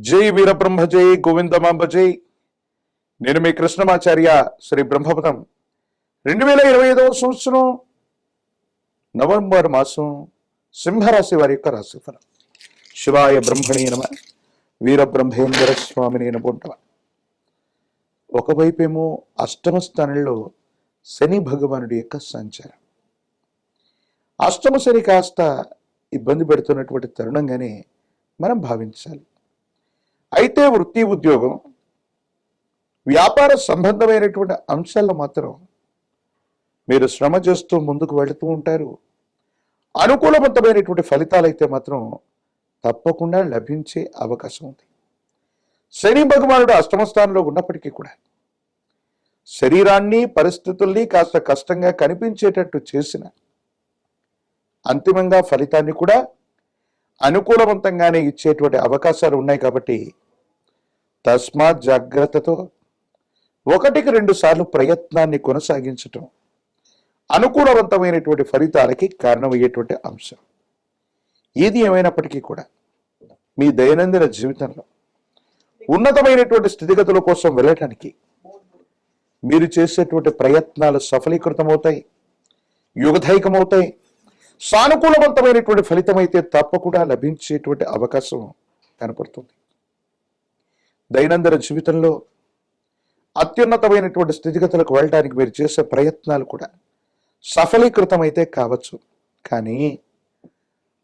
జై వీరబ్రహ్మ జై గోవిందమాంబ జై. నేను మీ కృష్ణమాచార్య శ్రీ బ్రహ్మపదం రెండు వేల ఇరవై ఐదవ సంవత్సరం నవంబర్ మాసం సింహరాశి వారి యొక్క రాశిఫలం శివాయ బ్రహ్మణి నమ వీరబ్రహ్మేంద్ర స్వామిని నమ్ముంటాం ఒకవైపేమో అష్టమ స్థానంలో శని భగవానుడి యొక్క సంచారం. అష్టమ శని కాస్త ఇబ్బంది పెడుతున్నటువంటి తరుణంగానే మనం భావించాలి. అయితే వృత్తి ఉద్యోగం వ్యాపార సంబంధమైనటువంటి అంశాల్లో మాత్రం మీరు శ్రమ చేస్తూ ముందుకు వెళుతూ ఉంటారు. అనుకూలవంతమైనటువంటి ఫలితాలు అయితే మాత్రం తప్పకుండా లభించే అవకాశం ఉంది. శని భగవానుడు అష్టమ స్థానంలో ఉన్నప్పటికీ కూడా శరీరాన్ని పరిస్థితుల్ని కాస్త కష్టంగా కనిపించేటట్టు చేసిన అంతిమంగా ఫలితాన్ని కూడా అనుకూలవంతంగానే ఇచ్చేటువంటి అవకాశాలు ఉన్నాయి కాబట్టి తస్మాత్ జాగ్రత్తతో ఒకటికి రెండు సార్లు ప్రయత్నాన్ని కొనసాగించటం అనుకూలవంతమైనటువంటి ఫలితాలకి కారణమయ్యేటువంటి అంశం. ఏది ఏమైనప్పటికీ కూడా మీ దైనందిన జీవితంలో ఉన్నతమైనటువంటి స్థితిగతుల కోసం వెళ్ళటానికి మీరు చేసేటువంటి ప్రయత్నాలు సఫలీకృతమవుతాయి యుగధైకమవుతాయి సానుకూలవంతమైనటువంటి ఫలితం అయితే తప్పకుండా లభించేటువంటి అవకాశం కనపడుతుంది. దైనందిన జీవితంలో అత్యున్నతమైనటువంటి స్థితిగతులకు వెళ్ళడానికి మీరు చేసే ప్రయత్నాలు కూడా సఫలీకృతమైతే కావచ్చు. కానీ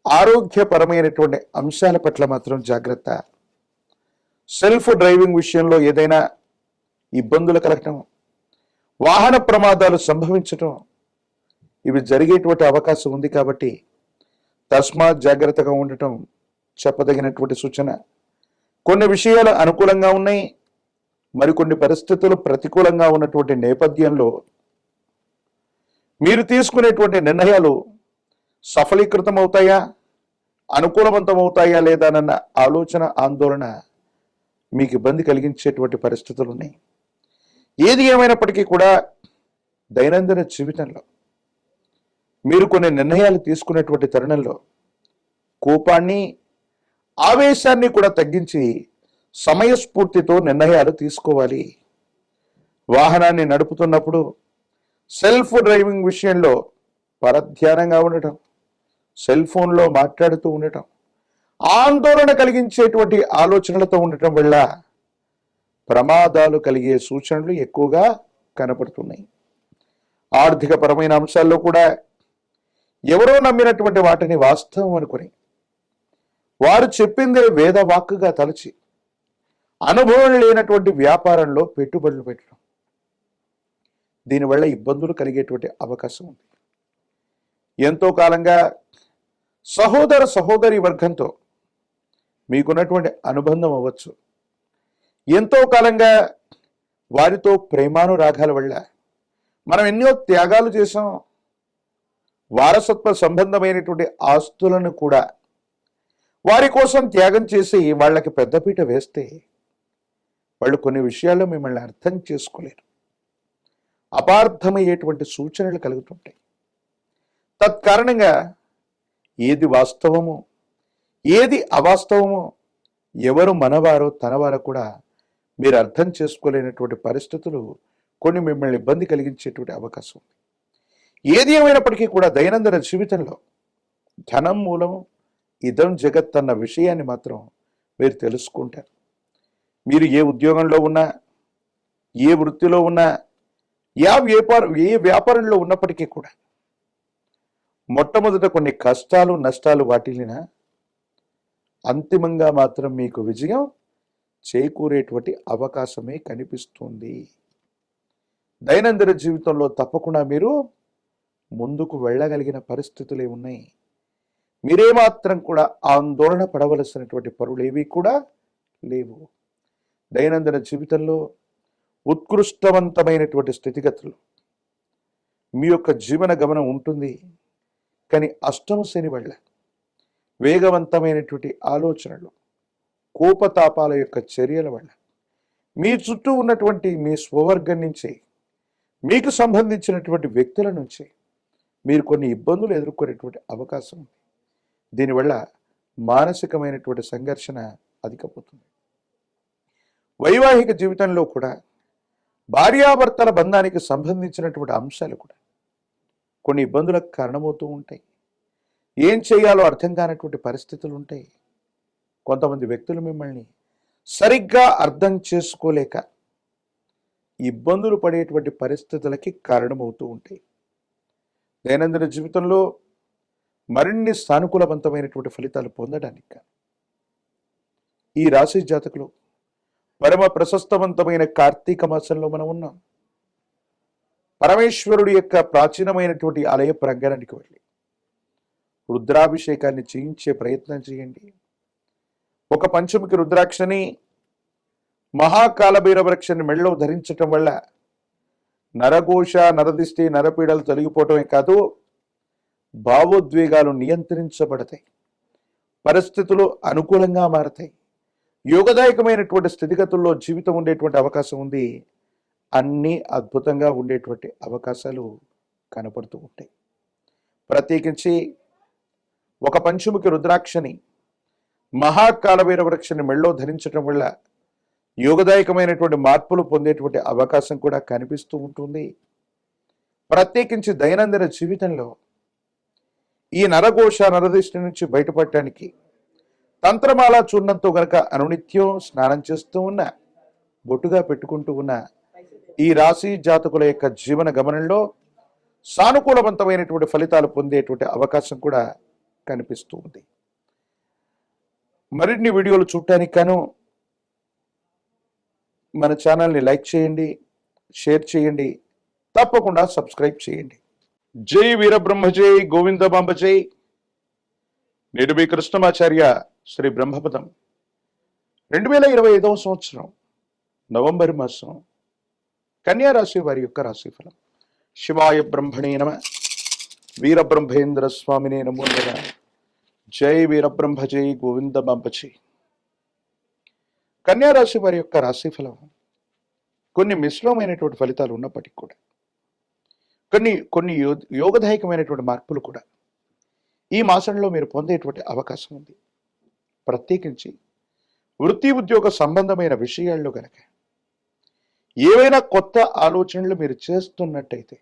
ఆరోగ్యపరమైనటువంటి అంశాల పట్ల మాత్రం జాగ్రత్త. సెల్ఫ్ డ్రైవింగ్ విషయంలో ఏదైనా ఇబ్బందులు కలగటం వాహన ప్రమాదాలు సంభవించటం ఇవి జరిగేటువంటి అవకాశం ఉంది కాబట్టి తస్మాత్ జాగ్రత్తగా ఉండటం చెప్పదగినటువంటి సూచన. కొన్ని విషయాలు అనుకూలంగా ఉన్నాయి. మరికొన్ని పరిస్థితులు ప్రతికూలంగా ఉన్నటువంటి నేపథ్యంలో మీరు తీసుకునేటువంటి నిర్ణయాలు సఫలీకృతం అవుతాయా అనుకూలవంతం అవుతాయా లేదానన్న ఆలోచన ఆందోళన మీకు ఇబ్బంది కలిగించేటువంటి పరిస్థితులు ఉన్నాయి. ఏది ఏమైనప్పటికీ కూడా దైనందిన జీవితంలో మీరు కొన్ని నిర్ణయాలు తీసుకునేటువంటి తరుణంలో కోపాన్ని ఆవేశాన్ని కూడా తగ్గించి సమయస్ఫూర్తితో నిర్ణయాలు తీసుకోవాలి. వాహనాన్ని నడుపుతున్నప్పుడు సెల్ఫ్ డ్రైవింగ్ విషయంలో పరధ్యానంగా ఉండటం సెల్ ఫోన్లో మాట్లాడుతూ ఉండటం ఆందోళన కలిగించేటువంటి ఆలోచనలతో ఉండటం వల్ల ప్రమాదాలు కలిగే సూచనలు ఎక్కువగా కనపడుతున్నాయి. ఆర్థికపరమైన అంశాల్లో కూడా ఎవరో నమ్మినటువంటి వాటిని వాస్తవం అనుకుని వారు చెప్పింది వేద వాక్కుగా తలచి అనుభవం లేనటువంటి వ్యాపారంలో పెట్టుబడులు పెట్టడం. దీనివల్ల ఇబ్బందులు కలిగేటువంటి అవకాశం ఉంది. ఎంతో కాలంగా సహోదర సహోదరి వర్గంతో మీకున్నటువంటి అనుబంధం అవ్వచ్చు. ఎంతో కాలంగా వారితో ప్రేమానురాగాల వల్ల మనం ఎన్నో త్యాగాలు చేసాం వారసత్వ సంబంధమైనటువంటి ఆస్తులను కూడా వారి కోసం త్యాగం చేసి వాళ్ళకి పెద్దపీట వేస్తే వాళ్ళు కొన్ని విషయాల్లో మిమ్మల్ని అర్థం చేసుకోలేరు. అపార్థమయ్యేటువంటి సూచనలు కలుగుతుంటాయి. తత్కారణంగా ఏది వాస్తవమో ఏది అవాస్తవమో ఎవరు మనవారో తనవారో కూడా మీరు అర్థం చేసుకోలేనటువంటి పరిస్థితులు కొన్ని మిమ్మల్ని ఇబ్బంది కలిగించేటువంటి అవకాశం ఉంది. ఏది ఏమైనప్పటికీ కూడా దైనందిన జీవితంలో ధనం మూలము ఇదం జగత్ అన్న విషయాన్ని మాత్రం మీరు తెలుసుకుంటారు. మీరు ఏ ఉద్యోగంలో ఉన్నా ఏ వృత్తిలో ఉన్నా యా వ్యాపారం ఏ వ్యాపారంలో ఉన్నప్పటికీ కూడా మొట్టమొదట కొన్ని కష్టాలు నష్టాలు వాటిల్లిన అంతిమంగా మాత్రం మీకు విజయం చేకూరేటువంటి అవకాశమే కనిపిస్తుంది. దైనందిన జీవితంలో తప్పకుండా మీరు ముందుకు వెళ్ళగలిగిన పరిస్థితులే ఉన్నాయి. మీరేమాత్రం కూడా ఆందోళన పడవలసినటువంటి పరులేవి కూడా లేవు. దైనందిన జీవితంలో ఉత్కృష్టవంతమైనటువంటి స్థితిగతులు. మీ యొక్క జీవన గమనం ఉంటుంది. కానీ అష్టమ శని వల్ల వేగవంతమైనటువంటి ఆలోచనలు కోపతాపాల యొక్క చర్యల వల్ల మీ చుట్టూ ఉన్నటువంటి మీ స్వవర్గం నుంచి మీకు సంబంధించినటువంటి వ్యక్తుల నుంచి మీరు కొన్ని ఇబ్బందులు ఎదుర్కొనేటువంటి అవకాశం ఉంది. దీనివల్ల మానసికమైనటువంటి సంఘర్షణ అధికపోతుంది వైవాహిక జీవితంలో కూడా భార్యాభర్తల బంధానికి సంబంధించినటువంటి అంశాలు కూడా కొన్ని ఇబ్బందులకు కారణమవుతూ ఉంటాయి. ఏం చేయాలో అర్థం కానటువంటి పరిస్థితులు ఉంటాయి. కొంతమంది వ్యక్తులు మిమ్మల్ని సరిగ్గా అర్థం చేసుకోలేక ఇబ్బందులు పడేటువంటి పరిస్థితులకి కారణమవుతూ ఉంటాయి. దైనందిన జీవితంలో మరిన్ని సానుకూలవంతమైనటువంటి ఫలితాలు పొందడానికి గాను ఈ రాశి జాతకులు పరమ ప్రశస్తవంతమైన కార్తీక మాసంలో మనం ఉన్నాం. పరమేశ్వరుడి యొక్క ప్రాచీనమైనటువంటి ఆలయ ప్రాంగణానికి వెళ్ళి రుద్రాభిషేకాన్ని చేయించే ప్రయత్నం చేయండి. ఒక పంచముఖి రుద్రాక్షని మహాకాలభైరవ వృక్షాన్ని మెళ్ళలో ధరించటం వల్ల నరఘోష నరదిష్టి నరపీడలు తొలగిపోవటమే కాదు భావోద్వేగాలు నియంత్రించబడతాయి. పరిస్థితులు అనుకూలంగా మారతాయి. యోగదాయకమైనటువంటి స్థితిగతుల్లో జీవితం ఉండేటువంటి అవకాశం ఉంది. అన్నీ అద్భుతంగా ఉండేటువంటి అవకాశాలు కనపడుతూ ఉంటాయి. ప్రత్యేకించి ఒక పంచముఖి రుద్రాక్షని మహాకాలభైర వృక్షని మెళ్ళో ధరించడం వల్ల యోగదాయకమైనటువంటి మార్పులు పొందేటువంటి అవకాశం కూడా కనిపిస్తూ ఉంటుంది. ప్రత్యేకించి దైనందిన జీవితంలో ఈ నరఘోష నరదృష్టి నుంచి బయటపడటానికి తంత్రమాల చూడంతో గనక అనునిత్యం స్నానం చేస్తూ ఉన్న బొట్టుగా పెట్టుకుంటూ ఉన్న ఈ రాశి జాతకుల యొక్క జీవన గమనంలో సానుకూలవంతమైనటువంటి ఫలితాలు పొందేటువంటి అవకాశం కూడా కనిపిస్తూ ఉంది. మరిన్ని వీడియోలు చూడటానికి గాను మన ఛానల్ని లైక్ చేయండి షేర్ చేయండి తప్పకుండా సబ్స్క్రైబ్ చేయండి. జై వీరబ్రహ్మ జై గోవిందబాంబ జై. నేడు మీ కృష్ణమాచార్య శ్రీ బ్రహ్మపదం. రెండు వేల ఇరవై ఐదవ సంవత్సరం నవంబర్ మాసం కన్యారాశి వారి యొక్క రాశిఫలం శివాయ బ్రహ్మణే నమ. వీరబ్రహ్మేంద్ర స్వామినే నమో జై వీరబ్రహ్మ జై గోవిందబాంబ జై. కన్యా రాశి వారి యొక్క రాశిఫలం కొన్ని మిశ్రమైనటువంటి ఫలితాలు ఉన్నప్పటికీ కూడా కొన్ని కొన్ని యో- యోగదాయకమైనటువంటి మార్పులు కూడా ఈ మాసంలో మీరు పొందేటువంటి అవకాశం ఉంది. ప్రత్యేకించి వృత్తి ఉద్యోగ సంబంధమైన విషయాల్లో కనుక ఏవైనా కొత్త ఆలోచనలు మీరు చేస్తున్నట్టయితే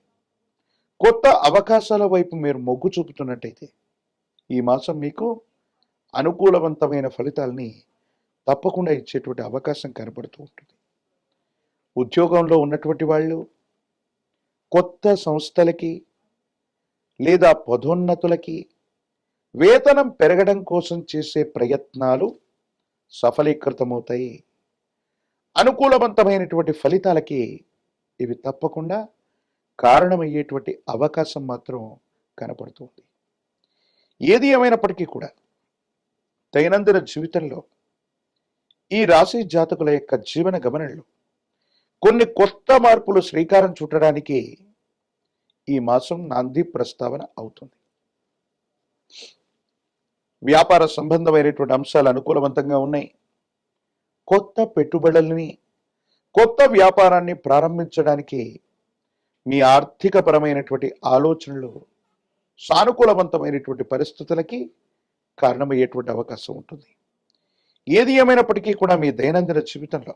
కొత్త అవకాశాల వైపు మీరు మొగ్గు చూపుతున్నట్టయితే ఈ మాసం మీకు అనుకూలవంతమైన ఫలితాలని తప్పకుండా ఇచ్చేటువంటి అవకాశం కనబడుతూ ఉంటుంది. ఉద్యోగంలో ఉన్నటువంటి వాళ్ళు కొత్త సంస్థలకి లేదా పదోన్నతులకి వేతనం పెరగడం కోసం చేసే ప్రయత్నాలు సఫలీకృతమవుతాయి. అనుకూలవంతమైనటువంటి ఫలితాలకి ఇవి తప్పకుండా కారణమయ్యేటువంటి అవకాశం మాత్రం కనపడుతుంది ఏది ఏమైనప్పటికీ కూడా దైనందిన జీవితంలో ఈ రాశి జాతకుల యొక్క జీవన గమనంలో కొన్ని కొత్త మార్పులు శ్రీకారం చుట్టడానికి ఈ మాసం నాంది ప్రస్తావన అవుతుంది. వ్యాపార సంబంధమైనటువంటి అంశాలు అనుకూలవంతంగా ఉన్నాయి. కొత్త పెట్టుబడులని కొత్త వ్యాపారాన్ని ప్రారంభించడానికి మీ ఆర్థికపరమైనటువంటి ఆలోచనలు సానుకూలవంతమైనటువంటి పరిస్థితులకి కారణమయ్యేటువంటి అవకాశం ఉంటుంది. ఏది ఏమైనప్పటికీ కూడా మీ దైనందిన జీవితంలో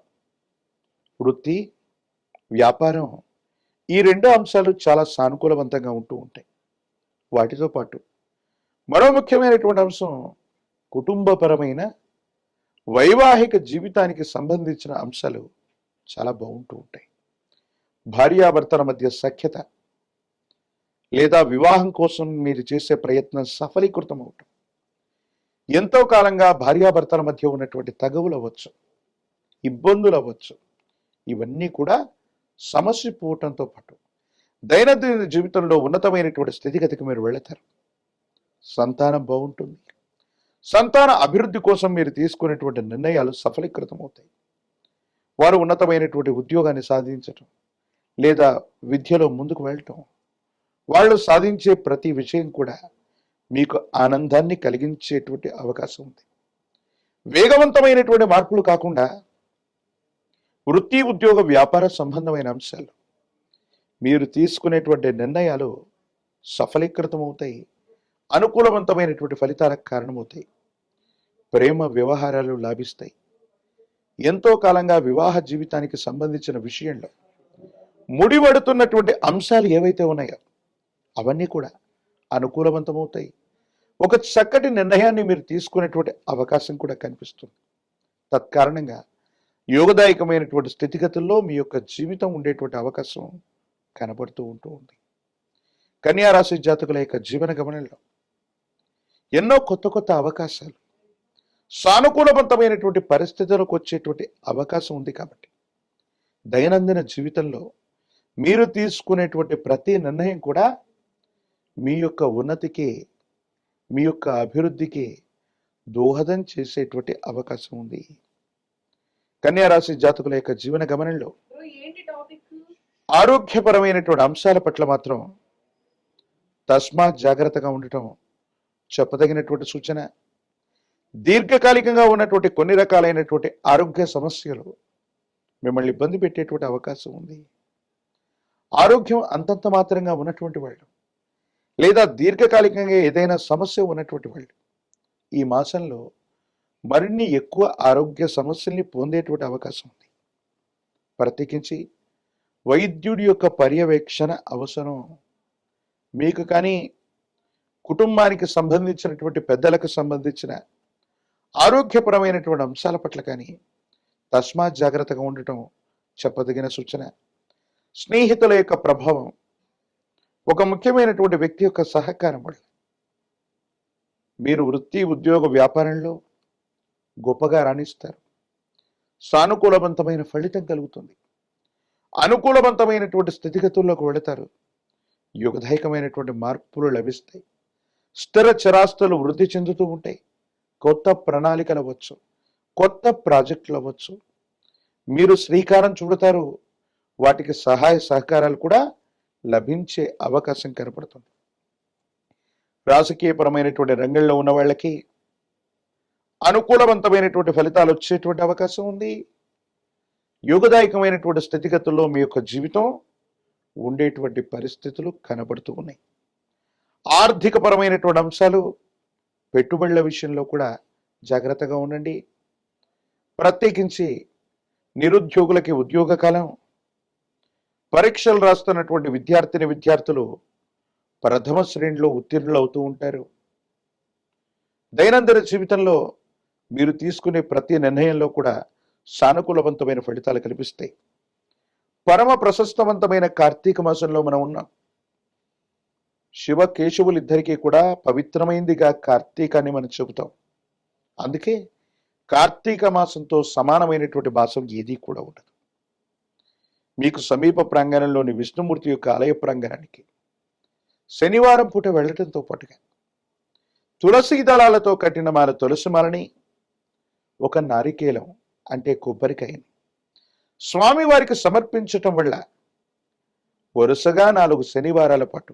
వృత్తి వ్యాపారం ఈ రెండు అంశాలు చాలా సానుకూలవంతంగా ఉంటూ ఉంటాయి. వాటితో పాటు మరో ముఖ్యమైనటువంటి అంశం కుటుంబపరమైన వైవాహిక జీవితానికి సంబంధించిన అంశాలు చాలా బాగుంటూ ఉంటాయి. భార్యాభర్తల మధ్య సఖ్యత లేదా వివాహం కోసం మీరు చేసే ప్రయత్నం సఫలీకృతం అవటం ఎంతో కాలంగా భార్యాభర్తల మధ్య ఉన్నటువంటి తగవులు అవ్వచ్చు ఇబ్బందులు అవ్వచ్చు. ఇవన్నీ కూడా సమస్య పోవటంతో పాటు దైనందిన జీవితంలో ఉన్నతమైనటువంటి స్థితిగతికి మీరు వెళతారు. సంతానం బాగుంటుంది. సంతాన అభివృద్ధి కోసం మీరు తీసుకునేటువంటి నిర్ణయాలు సఫలీకృతం అవుతాయి వారు ఉన్నతమైనటువంటి ఉద్యోగాన్ని సాధించటం లేదా విద్యలో ముందుకు వెళ్ళటం వాళ్ళు సాధించే ప్రతి విషయం కూడా మీకు ఆనందాన్ని కలిగించేటువంటి అవకాశం ఉంది. వేగవంతమైనటువంటి మార్పులు కాకుండా వృత్తి ఉద్యోగ వ్యాపార సంబంధమైన అంశాలు మీరు తీసుకునేటువంటి నిర్ణయాలు సఫలీకృతం అవుతాయి అనుకూలవంతమైనటువంటి ఫలితాలకు కారణమవుతాయి ప్రేమ వ్యవహారాలు లాభిస్తాయి. ఎంతో కాలంగా వివాహ జీవితానికి సంబంధించిన విషయంలో ముడిపడుతున్నటువంటి అంశాలు ఏవైతే ఉన్నాయో అవన్నీ కూడా అనుకూలవంతమవుతాయి. ఒక చక్కటి నిర్ణయాన్ని మీరు తీసుకునేటువంటి అవకాశం కూడా కనిపిస్తుంది. తత్కారణంగా యోగదాయకమైనటువంటి స్థితిగతుల్లో మీ యొక్క జీవితం ఉండేటువంటి అవకాశం కనబడుతూ ఉంటూ ఉంది. కన్యా రాశి జాతకుల యొక్క జీవన గమనంలో ఎన్నో కొత్త కొత్త అవకాశాలు సానుకూలవంతమైనటువంటి పరిస్థితులకు వచ్చేటువంటి అవకాశం ఉంది కాబట్టి దైనందిన జీవితంలో మీరు తీసుకునేటువంటి ప్రతి నిర్ణయం కూడా మీ యొక్క ఉన్నతికి మీ యొక్క అభివృద్ధికి దోహదం చేసేటువంటి అవకాశం ఉంది. కన్యా రాశి జాతకుల యొక్క జీవన గమనంలో ఆరోగ్యపరమైనటువంటి అంశాల పట్ల మాత్రం తస్మాత్ జాగ్రత్తగా ఉండటం చెప్పదగినటువంటి సూచన. దీర్ఘకాలికంగా ఉన్నటువంటి కొన్ని రకాలైనటువంటి ఆరోగ్య సమస్యలు మిమ్మల్ని ఇబ్బంది పెట్టేటువంటి అవకాశం ఉంది. ఆరోగ్యం అంతంత మాత్రంగా ఉన్నటువంటి వాళ్ళు లేదా దీర్ఘకాలికంగా ఏదైనా సమస్య ఉన్నటువంటి వాళ్ళు ఈ మాసంలో మరిన్ని ఎక్కువ ఆరోగ్య సమస్యల్ని పొందేటువంటి అవకాశం ఉంది. ప్రత్యేకించి వైద్యుడి యొక్క పర్యవేక్షణ అవసరం. మీకు కానీ కుటుంబానికి సంబంధించినటువంటి పెద్దలకు సంబంధించిన ఆరోగ్యపరమైనటువంటి అంశాల పట్ల కానీ తస్మాత్ జాగ్రత్తగా ఉండటం చెప్పదగిన సూచన. స్నేహితుల యొక్క ప్రభావం ఒక ముఖ్యమైనటువంటి వ్యక్తి యొక్క సహకారం వల్ల. మీరు వృత్తి ఉద్యోగ వ్యాపారంలో గొప్పగా రాణిస్తారు. సానుకూలవంతమైన ఫలితం కలుగుతుంది. అనుకూలవంతమైనటువంటి స్థితిగతుల్లోకి వెళతారు. యుగదాయకమైనటువంటి మార్పులు లభిస్తాయి. స్థిర చరాస్తులు వృద్ధి చెందుతూ ఉంటాయి. కొత్త ప్రణాళికలు అవ్వచ్చు. కొత్త ప్రాజెక్టులు అవ్వచ్చు. మీరు శ్రీకారం చూడతారు. వాటికి సహాయ సహకారాలు కూడా లభించే అవకాశం కనపడుతుంది. రాజకీయపరమైనటువంటి రంగంలో ఉన్న వాళ్ళకి అనుకూలవంతమైనటువంటి ఫలితాలు వచ్చేటువంటి అవకాశం ఉంది. యోగదాయకమైనటువంటి స్థితిగతుల్లో మీ యొక్క జీవితం ఉండేటువంటి పరిస్థితులు కనబడుతూ ఉన్నాయి. ఆర్థికపరమైనటువంటి అంశాలు పెట్టుబడుల విషయంలో కూడా జాగ్రత్తగా ఉండండి. ప్రత్యేకించి నిరుద్యోగులకి ఉద్యోగ కాలం పరీక్షలు రాస్తున్నటువంటి విద్యార్థిని విద్యార్థులు ప్రథమ శ్రేణిలో ఉత్తీర్ణులు అవుతూ ఉంటారు. దైనందిన జీవితంలో మీరు తీసుకునే ప్రతి నిర్ణయంలో కూడా సానుకూలవంతమైన ఫలితాలు కనిపిస్తాయి. పరమ ప్రశస్తవంతమైన కార్తీక మాసంలో మనం ఉన్నాం. శివ కేశవులిద్దరికీ కూడా పవిత్రమైందిగా కార్తీకాన్ని మనం చెబుతాం. అందుకే కార్తీక మాసంతో సమానమైనటువంటి మాసం ఏదీ కూడా ఉండదు. మీకు సమీప ప్రాంగణంలోని విష్ణుమూర్తి యొక్క ఆలయ ప్రాంగణానికి శనివారం పూట వెళ్ళటంతో పాటుగా తులసి దళాలతో కట్టిన మాల తులసి మాలని ఒక నారికేలం అంటే కొబ్బరికాయని స్వామివారికి సమర్పించటం వల్ల వరుసగా నాలుగు శనివారాల పాటు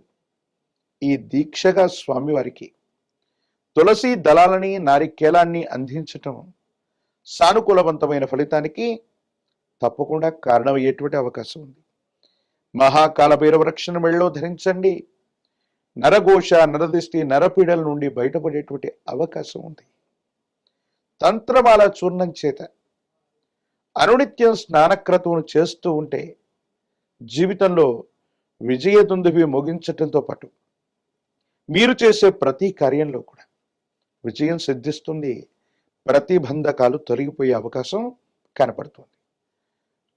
ఈ దీక్షగా స్వామివారికి తులసి దళాలని నారికేలాన్ని అందించటం సానుకూలవంతమైన ఫలితానికి తప్పకుండా కారణమయ్యేటువంటి అవకాశం ఉంది. మహాకాల భైరవ రక్షణ మెళ్ళలో ధరించండి. నరఘోష నరదృష్టి నరపీడల నుండి బయటపడేటువంటి అవకాశం ఉంది. తంత్రమాల చూర్ణం చేత అనునిత్యం స్నానక్రతువును చేస్తూ ఉంటే జీవితంలో విజయదుందువి ముగించటంతో పాటు మీరు చేసే ప్రతి కార్యంలో కూడా విజయం సిద్ధిస్తుంది. ప్రతిబంధకాలు తొలగిపోయే అవకాశం కనపడుతుంది.